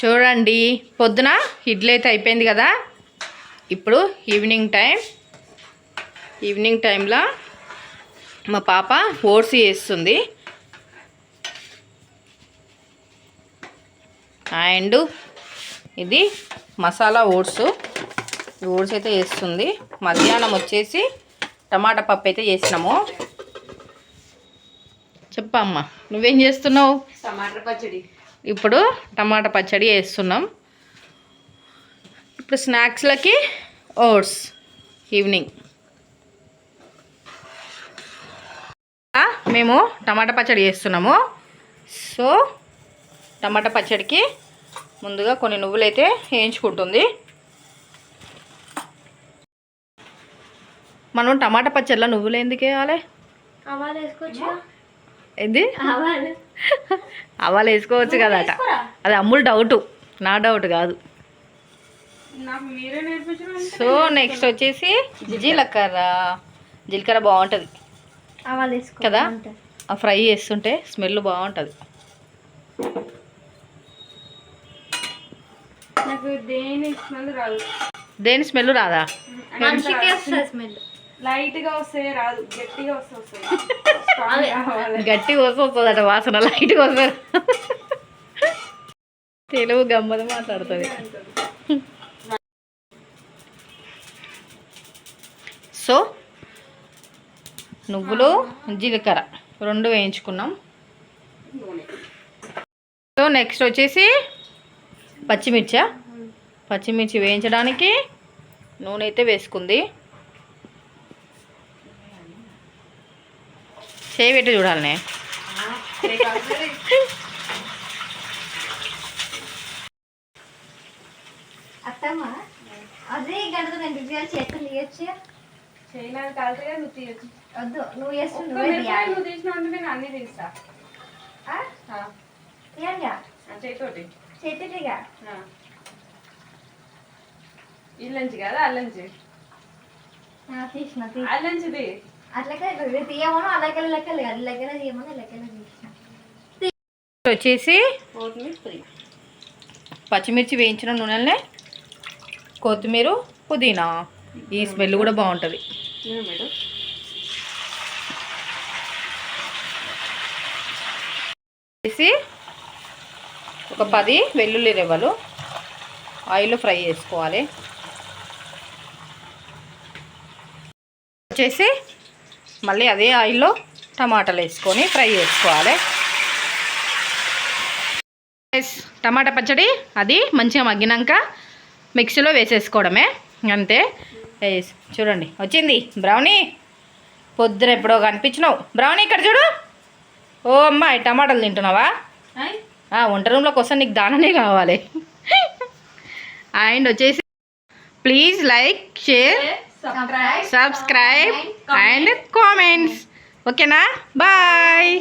చూడండి పొద్దున ఇడ్లీ అయితే అయిపోయింది కదా. ఇప్పుడు ఈవినింగ్ టైం. ఈవినింగ్ టైంలో మా పాప ఓట్స్ చేస్తుంది. అండ్ ఇది మసాలా ఓట్స్. ఓట్స్ అయితే వేస్తుంది మధ్యాహ్నం వచ్చేసి టమాటా పప్పు అయితే చేసినాము. చెప్పమ్మా నువ్వేం చేస్తున్నావు? టమాటా పచ్చడి. ఇప్పుడు టమాటా పచ్చడి వేస్తున్నాం. ఇప్పుడు స్నాక్స్లకి ఓట్స్ ఈవినింగ్. మేము టమాటా పచ్చడి చేస్తున్నాము. సో టమాటా పచ్చడికి ముందుగా కొన్ని నువ్వులు అయితే వేయించుకుంటుంది. మనం టమాటా పచ్చడిలో నువ్వులు ఎందుకు వేయాలి? ఆవాలు. అవాలు వేసుకోవచ్చు కదట. అది అమ్ములు డౌట్. నా డౌట్ కాదు. నాకు మీరే నేర్పించడం సో నెక్స్ట్ వచ్చేసి జీలకర్ర. జీలకర్ర. బాగుంటుంది. కదా? ఆ ఫ్రై చేస్తుంటే స్మెల్ బాగుంటుంది. నాకు దేని స్మెల్ రాదు. దేని స్మెల్ రాదా? మనిషికి వస్తుంది స్మెల్. లైట్గా వస్తే రాదు గట్టిగా వస్తే వస్తుంది. Strong కావాలి. గట్టి కోసం వస్తుందట వాసన లైట్గా వస్తుంది తెలుగు గమ్మది మాట్లాడుతుంది. సో నువ్వులు జీలకర్ర రెండు వేయించుకున్నాం. నూనె. సో నెక్స్ట్ వచ్చేసి పచ్చిమిర్చా? పచ్చిమిర్చి వేయించడానికి నూనె అయితే వేసుకుంది. చేయి పెట్టి చూడాలనే అత్తమ్మ అదే గంటతో నేను బిజీగా చేతులు తీయచ్చు చైనా కాలితే నువ్వు తీయచ్చు. వద్దు నువ్వు చేస్తు ఒక్క నువ్వే మిరపకాయ తీయాలి. నువ్వు తీసినావు అంటే నేను అన్ని తీస్తా. ఆ? ఆ, తీయండి ఆ చేతితోటి. చేతులుగా ఆ. ఇల్లంచి కదా అల్లంచి తీసిన అల్లంచిది అట్లకే ఇది తీయమను అలాగే లెక్కలు అది లెక్కలే తీయమని లెక్కలే తీసిన. వచ్చేసి పచ్చిమిర్చి వేయించిన నూనెలనే కొత్తిమీర పుదీనా. ఈ స్మెల్ కూడా బాగుంటుంది. వేసి ఒక పది వెల్లుల్లి రెవ్వలు ఆయిల్లో ఫ్రై చేసుకోవాలి. వచ్చేసి మళ్ళీ అదే ఆయిల్లో టమాటాలు వేసుకొని ఫ్రై చేసుకోవాలి. టమాటా పచ్చడి అది మంచిగా మగ్గినాక మిక్సీలో వేసేసుకోవడమే. అంతే. చూడండి వచ్చింది. బ్రౌనీ పొద్దున ఎప్పుడో కనిపించినావు. బ్రౌనీ ఇక్కడ చూడు. ఓ అమ్మాయి టమాటాలు తింటున్నావా? వంట రూమ్లోకి వస్తే నీకు దాననే కావాలి. అండ్ వచ్చేసి please like share subscribe and comments ఓకేనా బాయ్